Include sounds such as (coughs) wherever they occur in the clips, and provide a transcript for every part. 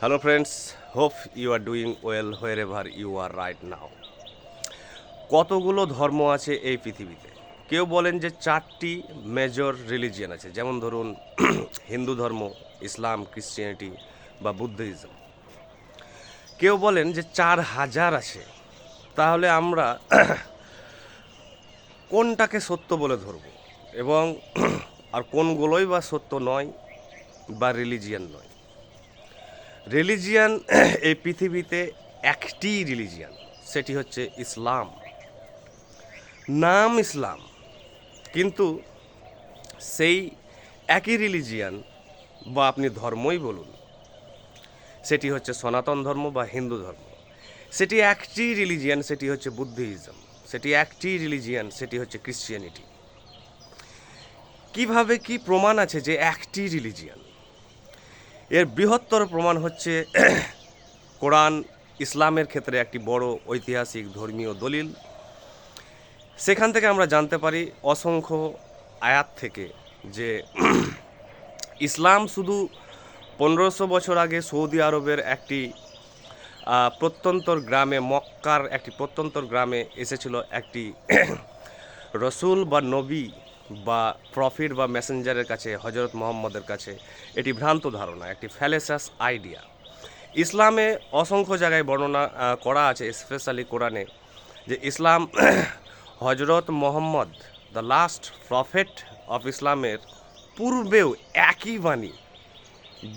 Hello friends hope you are doing well wherever you are right now কতগুলো ধর্ম আছে এই পৃথিবীতে? কেউ বলেন যে চারটি মেজর রিলিজিয়ান আছে। যেমন ধরুন, (clears throat) হিন্দু ধর্ম, ইসলাম ক্রিশ্চিয়ানিটি বা বুদ্ধিজম। কেউ বলেন যে চার হাজার আছে। তাহলে আমরা (clears throat) কোনটাকে সত্য বলে ধরব? এবং (clears throat) আর কোনগুলোই বা সত্য নয় বা রিলিজিয়ান নয়। রিলিজিয়ান, (clears throat) এই পৃথিবীতে একটি রিলিজিয়ান, সেটি হচ্ছে ইসলাম। নাম ইসলাম, কিন্তু সেই একই রিলিজিয়ান, বা আপনি ধর্মই বলুন, সেটি হচ্ছে সনাতন ধর্ম বা হিন্দু ধর্ম। সেটি একটি রিলিজিয়ান, সেটি হচ্ছে বুদ্ধিজম। সেটি একটি রিলিজিয়ান, সেটি হচ্ছে ক্রিশ্চিয়ানিটি কীভাবে কি প্রমাণ আছে যে একটি রিলিজিয়ান? এর বৃহত্তর প্রমাণ হচ্ছে (clears throat) কোরআন ইসলামের ক্ষেত্রে একটি বড় ঐতিহাসিক ধর্মীয় দলিল। সেখান থেকে আমরা জানতে পারি অসংখ্য আয়াত থেকে যে (clears throat) ইসলাম শুধু পনেরোশো বছর আগে সৌদি আরবের একটি প্রত্যন্তর গ্রামে, মক্কার একটি প্রত্যন্তর গ্রামে এসেছিল একটি (clears throat) রসুল বা নবী বা প্রফিট বা মেসেঞ্জারের কাছে হজরত মোহাম্মদের কাছে, এটি ভ্রান্ত ধারণা, একটি ফ্যালেসাস আইডিয়া ইসলামে অসংখ্য জায়গায় বর্ণনা করা আছে স্পেশালি কোরআনে, যে ইসলাম হজরত Muhammad the last prophet of ইসলামের পূর্বেও একই বাণী,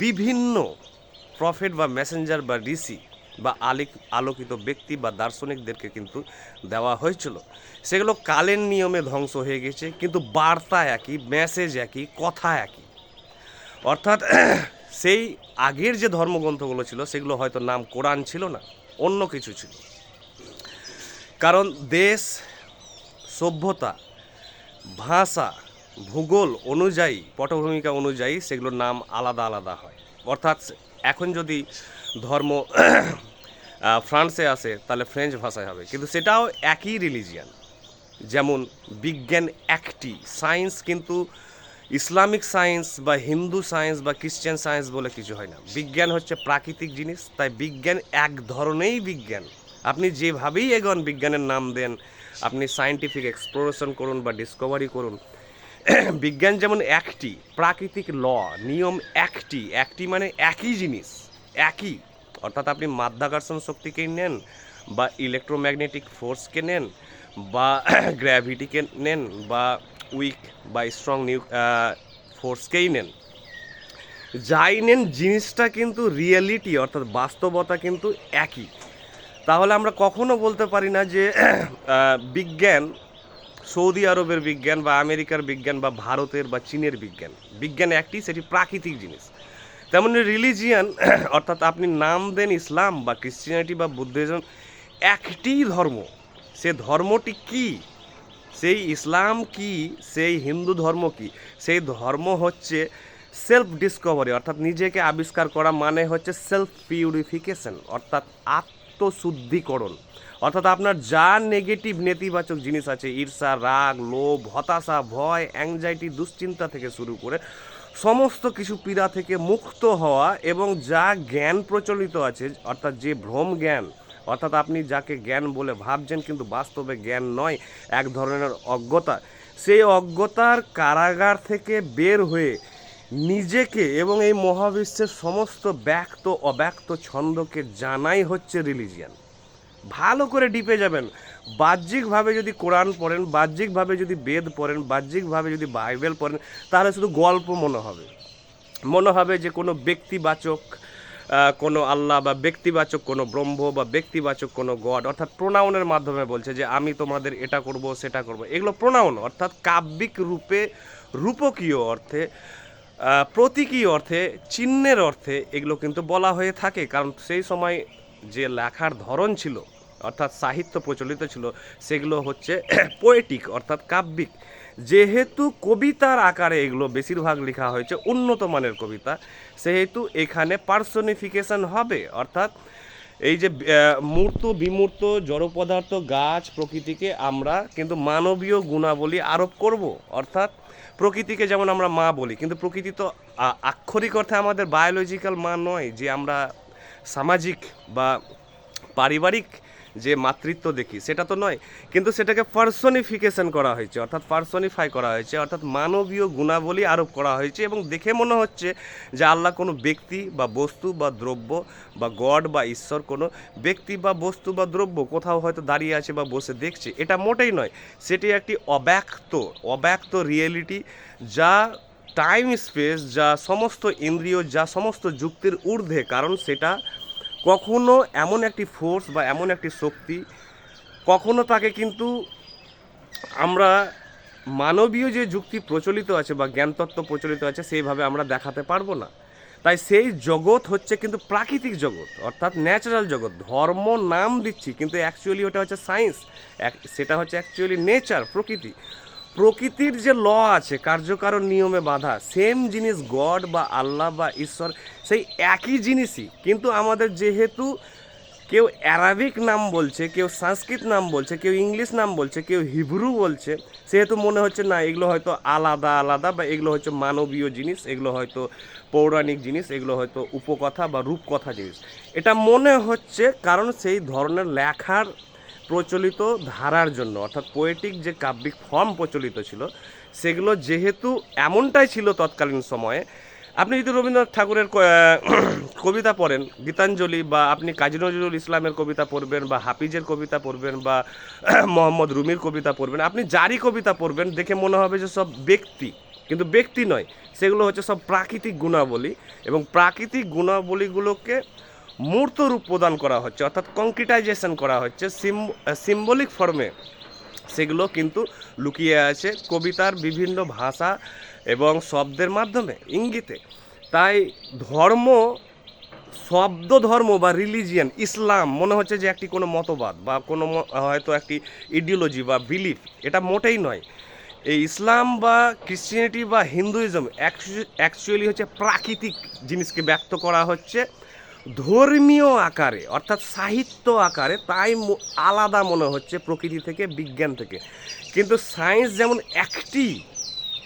বিভিন্ন প্রফেট বা মেসেঞ্জার বা ঋষি বা আলিক আলোকিত ব্যক্তি বা দার্শনিকদেরকে কিন্তু দেওয়া হয়েছিল। সেগুলো কালের নিয়মে ধ্বংস হয়ে গেছে, কিন্তু বার্তা একই মেসেজ একই, কথা একই। অর্থাৎ (clears throat) সেই আগের যে ধর্মগ্রন্থগুলো ছিল, সেগুলো হয়তো নাম কোরআন ছিল না, অন্য কিছু ছিল। কারণ দেশ, সভ্যতা, ভাষা, ভূগোল অনুযায়ী, পটভূমিকা অনুযায়ী সেগুলোর নাম আলাদা আলাদা হয়। অর্থাৎ এখন যদি ধর্ম (clears throat) ফ্রান্সে আসে তাহলে ফ্রেঞ্চ ভাষায় হবে। কিন্তু সেটাও একই রিলিজিয়ান যেমন বিজ্ঞান একটি সায়েন্স কিন্তু ইসলামিক সায়েন্স বা হিন্দু সায়েন্স বা খ্রিস্টান সায়েন্স বলে কিছু হয় না। বিজ্ঞান হচ্ছে প্রাকৃতিক জিনিস, তাই বিজ্ঞান এক ধরনেরই বিজ্ঞান। আপনি যেভাবেই এগোন, বিজ্ঞানের নাম দেন, আপনি সায়েন্টিফিক এক্সপ্লোরেশন করুন বা ডিসকভারি করুন, (clears throat) বিজ্ঞান যেমন একটি, প্রাকৃতিক ল নিয়ম একটি একটি মানে একই জিনিস। একই। অর্থাৎ আপনি মাধ্যাকর্ষণ শক্তিকেই নেন বা ইলেকট্রোম্যাগনেটিক ফোর্সকে নেন বা (clears throat) গ্র্যাভিটিকে নেন বা উইক বা স্ট্রং নিউ ফোর্সকেই নেন। যাই নেন, জিনিসটা কিন্তু রিয়েলিটি অর্থাৎ বাস্তবতা কিন্তু একই। তাহলে আমরা কখনো বলতে পারি না যে (clears throat) বিজ্ঞান, সৌদি আরবের বিজ্ঞান বা আমেরিকার বিজ্ঞান বা ভারতের বা চীনের বিজ্ঞান। বিজ্ঞান একটি, সেটি প্রাকৃতিক জিনিস। তেমনি রিলিজিয়ান (clears throat) অর্থাৎ আপনি নাম দেন ইসলাম বা ক্রিশ্চিয়ানিটি বা বুদ্ধিজম একটি ধর্ম, সে ধর্মটি কি? সেই ইসলাম কি? সেই হিন্দু ধর্ম কি? সেই ধর্ম হচ্ছে সেলফ ডিসকভারি অর্থাৎ নিজেকে আবিষ্কার করা মানে হচ্ছে সেলফ পিউরিফিকেশন অর্থাৎ আত্মশুদ্ধিকরণ। অর্থাৎ আপনার যা নেগেটিভ নেতিবাচক জিনিস আছে, ঈর্ষা, রাগ, লোভ, হতাশা, ভয় অ্যাংজাইটি দুশ্চিন্তা থেকে শুরু করে সমস্ত কিছু পীড়া থেকে মুক্ত হওয়া এবং যা জ্ঞান প্রচলিত আছে, অর্থাৎ যে ভ্রম জ্ঞান, অর্থাৎ আপনি যাকে জ্ঞান বলে ভাবছেন কিন্তু বাস্তবে জ্ঞান নয়, এক ধরনের অজ্ঞতা, সেই অজ্ঞতার কারাগার থেকে বের হয়ে নিজেকে এবং এই মহাবিশ্বের সমস্ত ব্যক্ত অব্যক্ত ছন্দকে জানাই হচ্ছে রিলিজিয়ান। ভালো করে ডিপে যাবেন। বাহ্যিকভাবে যদি কোরআন পড়েন, বাহ্যিকভাবে যদি বেদ পড়েন, বাহ্যিকভাবে যদি বাইবেল পড়েন, তাহলে শুধু গল্প মনে হবে। মনে হবে যে কোনো ব্যক্তিবাচক কোনো আল্লাহ বা ব্যক্তিবাচক কোনো ব্রহ্ম বা ব্যক্তিবাচক কোনো গড, অর্থাৎ প্রোনাউনের মাধ্যমে বলছে যে আমি তোমাদের এটা করব, সেটা করব। এগুলো প্রোনাউন অর্থাৎ কাব্যিক রূপে রূপকীয় অর্থে প্রতীকী অর্থে, চিহ্নের অর্থে এগুলো কিন্তু বলা হয়ে থাকে। কারণ সেই সময় যে লেখার ধরন ছিল, অর্থাৎ সাহিত্য প্রচলিত ছিল, সেগুলো হচ্ছে (clears throat) পোয়েটিক অর্থাৎ কাব্যিক। যেহেতু কবিতার আকারে এগুলো বেশিরভাগ লেখা হয়েছে উন্নত মানের কবিতা, সেহেতু এখানে পার্সনিফিকেশন হবে, অর্থাৎ এই যে মূর্ত, বিমূর্ত, জড় পদার্থ, গাছ প্রকৃতিকে আমরা কিন্তু মানবীয় গুণাবলী আরোপ করব, অর্থাৎ প্রকৃতিকে যেমন আমরা মা বলি, কিন্তু প্রকৃতি তো আক্ষরিক অর্থে আমাদের বায়োলজিক্যাল মা নয়, যে আমরা সামাজিক বা পারিবারিক যে মাতৃত্ব দেখি, সেটা তো নয়, কিন্তু সেটাকে পার্সনিফিকেশন করা হয়েছে, অর্থাৎ পার্সনিফাই করা হয়েছে, অর্থাৎ মানবীয় গুণাবলী আরোপ করা হয়েছে এবং দেখে মনে হচ্ছে যে আল্লাহ কোনো ব্যক্তি বা বস্তু বা দ্রব্য বা গড বা ঈশ্বর কোনো ব্যক্তি বা বস্তু বা দ্রব্য কোথাও হয়তো দাঁড়িয়ে আছে বা বসে দেখছে, এটা মোটেই নয়, সেটি একটি অব্যক্ত অব্যক্ত রিয়েলিটি যা টাইম স্পেস যা সমস্ত ইন্দ্রিয়, যা সমস্ত যুক্তির ঊর্ধ্বে, কারণ সেটা কখনো এমন একটি ফোর্স বা এমন একটি শক্তি, কখনো তাকে কিন্তু আমরা মানবীয় যে যুক্তি প্রচলিত আছে বা জ্ঞানতত্ত্ব প্রচলিত আছে, সেইভাবে আমরা দেখাতে পারব না। তাই সেই জগৎ হচ্ছে কিন্তু প্রাকৃতিক জগৎ, অর্থাৎ ন্যাচারাল জগৎ। ধর্ম নাম দিচ্ছি, কিন্তু অ্যাকচুয়ালি ওটা হচ্ছে সায়েন্স সেটা হচ্ছে অ্যাকচুয়ালি নেচার প্রকৃতি। প্রকৃতির যে ল আছে, কার্যকারণ নিয়মে বাধা সেম জিনিস গড বা আল্লাহ বা ঈশ্বর, সেই একই জিনিসই। কিন্তু আমাদের যেহেতু কেউ অ্যারাবিক নাম বলছে, কেউ সংস্কৃত নাম বলছে, কেউ ইংলিশ নাম বলছে, কেউ হিব্রু বলছে, সেহেতু মনে হচ্ছে না, এগুলো হয়তো আলাদা আলাদা বা এগুলো হচ্ছে মানবীয় জিনিস, এগুলো হয়তো পৌরাণিক জিনিস, এগুলো হয়তো উপকথা বা রূপকথা জিনিস। এটা মনে হচ্ছে কারণ সেই ধরনের লেখার প্রচলিত ধারার জন্য, অর্থাৎ পোয়েটিক যে কাব্যিক ফর্ম প্রচলিত ছিল, সেগুলো যেহেতু এমনটাই ছিল তৎকালীন সময়ে, আপনি যদি রবীন্দ্রনাথ ঠাকুরের (coughs) কবিতা পড়েন, গীতাঞ্জলি বা আপনি কাজী নজরুল ইসলামের কবিতা পড়বেন বা হাফিজের কবিতা পড়বেন বা (coughs) মোহাম্মদ রুমির কবিতা পড়বেন, আপনি যারই কবিতা পড়বেন, দেখে মনে হবে যে সব ব্যক্তি, কিন্তু ব্যক্তি নয়, সেগুলো হচ্ছে সব প্রাকৃতিক গুণাবলী এবং প্রাকৃতিক গুণাবলীগুলোকে মূর্ত রূপ প্রদান করা হচ্ছে, অর্থাৎ কংক্রিটাইজেশন করা হচ্ছে সিম্বলিক ফর্মে সেগুলো কিন্তু লুকিয়ে আছে কবিতার বিভিন্ন ভাষা এবং শব্দের মাধ্যমে, ইঙ্গিতে। তাই ধর্ম, শব্দ ধর্ম বা রিলিজিয়ান ইসলাম মনে হচ্ছে যে একটি কোনো মতবাদ বা কোনো হয়তো একটি ইডিওলজি বা বিলিফ এটা মোটেই নয়। এই ইসলাম বা ক্রিশ্চিয়ানিটি বা হিন্দুইজম অ্যাকচুয়ালি হচ্ছে প্রাকৃতিক জিনিসকে ব্যক্ত করা হচ্ছে। ধর্মীয় আকারে, অর্থাৎ সাহিত্য আকারে, তাই আলাদা মনে হচ্ছে প্রকৃতি থেকে, বিজ্ঞান থেকে। কিন্তু সায়েন্স যেমন একটি,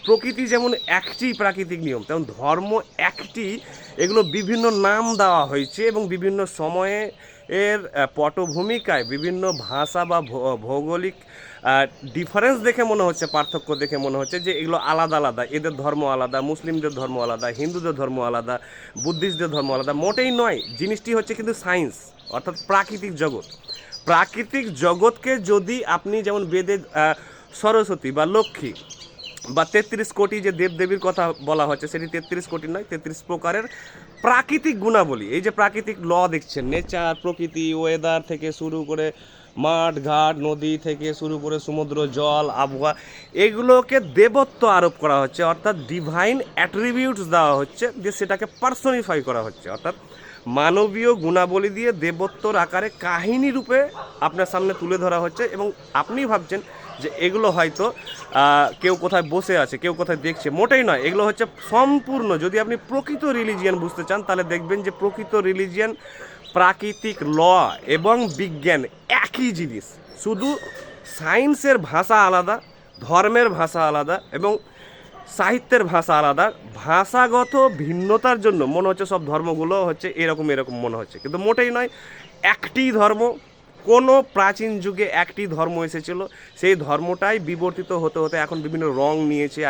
প্রকৃতি যেমন একটি প্রাকৃতিক নিয়ম, তেমন ধর্ম একটি, এগুলো বিভিন্ন নাম দেওয়া হয়েছে এবং বিভিন্ন সময়ে এর পটভূমিকায় বিভিন্ন ভাষা বা ভৌগোলিক ডিফারেন্স দেখে মনে হচ্ছে, পার্থক্য দেখে মনে হচ্ছে যে এগুলো আলাদা আলাদা। এদের ধর্ম আলাদা, মুসলিমদের ধর্ম আলাদা, হিন্দুদের ধর্ম আলাদা, বুদ্ধিস্টদের ধর্ম আলাদা। মোটেই নয়, জিনিসটি হচ্ছে কিন্তু সায়েন্স অর্থাৎ প্রাকৃতিক জগৎ। প্রাকৃতিক জগৎকে যদি আপনি যেমন বেদে সরস্বতী বা লক্ষ্মী বা তেত্রিশ কোটি যে দেবদেবীর কথা বলা হচ্ছে, সেটি তেত্রিশ কোটি নয়, তেত্রিশ প্রকারের প্রাকৃতিক গুণাবলী, এই যে প্রাকৃতিক ল দেখছেন নেচার প্রকৃতি ওয়েদার থেকে শুরু করে মাঠ, ঘাট, নদী থেকে শুরু করে সমুদ্র, জল, আবহাওয়া, এগুলোকে দেবত্ব আরোপ করা হচ্ছে, অর্থাৎ ডিভাইন অ্যাট্রিবিউটস দেওয়া হচ্ছে, দিয়ে সেটাকে পার্সনিফাই করা হচ্ছে। অর্থাৎ মানবীয় গুণাবলী দিয়ে দেবত্বর আকারে কাহিনী রূপে আপনার সামনে তুলে ধরা হচ্ছে এবং আপনি ভাবছেন যে এগুলো হয়তো কেউ কোথায় বসে আছে, কেউ কোথায় দেখছে, মোটেই নয়। এগুলো হচ্ছে সম্পূর্ণ, যদি আপনি প্রকৃত রিলিজিয়ান বুঝতে চান, তাহলে দেখবেন যে প্রকৃত রিলিজিয়ান প্রাকৃতিক ল এবং বিজ্ঞান একই জিনিস। শুধু সায়েন্সের ভাষা আলাদা, ধর্মের ভাষা আলাদা এবং সাহিত্যের ভাষা আলাদা, ভাষাগত ভিন্নতার জন্য, মনে হচ্ছে সব ধর্মগুলো হচ্ছে এরকম এরকম মনে হচ্ছে। কিন্তু মোটেই নয়, একটি ধর্ম কোনো প্রাচীন যুগে একটি ধর্ম এসেছিল। সেই ধর্মটাই বিবর্তিত হতে হতে এখন বিভিন্ন রং নিয়েছে,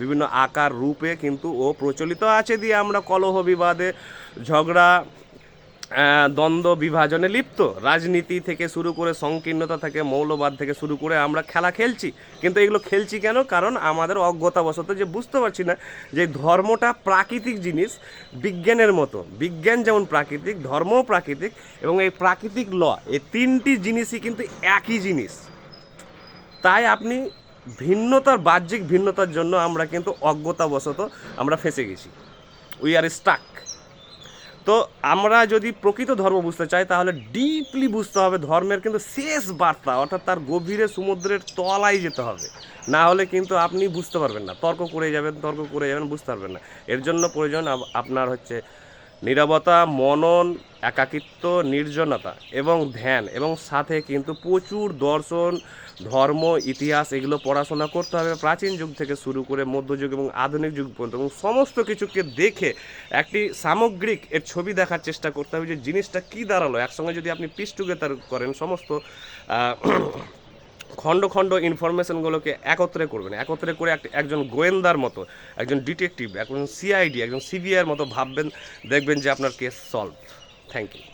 বিভিন্ন আকার, রূপে কিন্তু ও প্রচলিত আছে। দিয়ে আমরা কলহ বিবাদে, ঝগড়া দ্বন্দ্ব বিভাজনে লিপ্ত। রাজনীতি থেকে শুরু করে সংকীর্ণতা থেকে মৌলবাদ থেকে শুরু করে আমরা খেলা খেলছি। কিন্তু এগুলো খেলছি কেন? কারণ আমাদের অজ্ঞতাবশত যে বুঝতে পারছি না যে ধর্মটা প্রাকৃতিক জিনিস, বিজ্ঞানের মতো। বিজ্ঞান যেমন প্রাকৃতিক, ধর্মও প্রাকৃতিক এবং এই প্রাকৃতিক ল, এই তিনটি জিনিসই কিন্তু একই জিনিস। তাই আপনি ভিন্নতার, বাহ্যিক ভিন্নতার জন্য আমরা কিন্তু অজ্ঞতাবশত আমরা ফেঁসে গেছি। উই আর স্টাক তো আমরা যদি প্রকৃত ধর্ম বুঝতে চাই, তাহলে ডিপলি বুঝতে হবে ধর্মের কিন্তু শেষ বার্তা, অর্থাৎ তার গভীরে সমুদ্রের তলায় যেতে হবে। না হলে কিন্তু আপনি বুঝতে পারবেন না। তর্ক করে যাবেন, তর্ক করে যাবেন, বুঝতে পারবেন না। এর জন্য প্রয়োজন আপনার হচ্ছে নীরবতা, মনন, একাকিত্ব, নির্জনতা এবং ধ্যান এবং সাথে কিন্তু প্রচুর দর্শন, ধর্ম, ইতিহাস এগুলো পড়াশোনা করতে হবে। প্রাচীন যুগ থেকে শুরু করে মধ্যযুগ এবং আধুনিক যুগ পর্যন্ত এবং সমস্ত কিছুকে দেখে একটি সামগ্রিক এর ছবি দেখার চেষ্টা করতে হবে যে জিনিসটা কী দাঁড়াল। একসঙ্গে যদি আপনি পিস টুগেদার করেন সমস্ত খণ্ড খণ্ড ইনফরমেশনগুলোকে একত্রে করবেন। একত্রে করে এক- একজন গোয়েন্দার মতো, একজন ডিটেকটিভ একজন সিআইডি একজন সিবিআইয়ের মতো ভাববেন, দেখবেন যে আপনার কেস সলভ থ্যাংক ইউ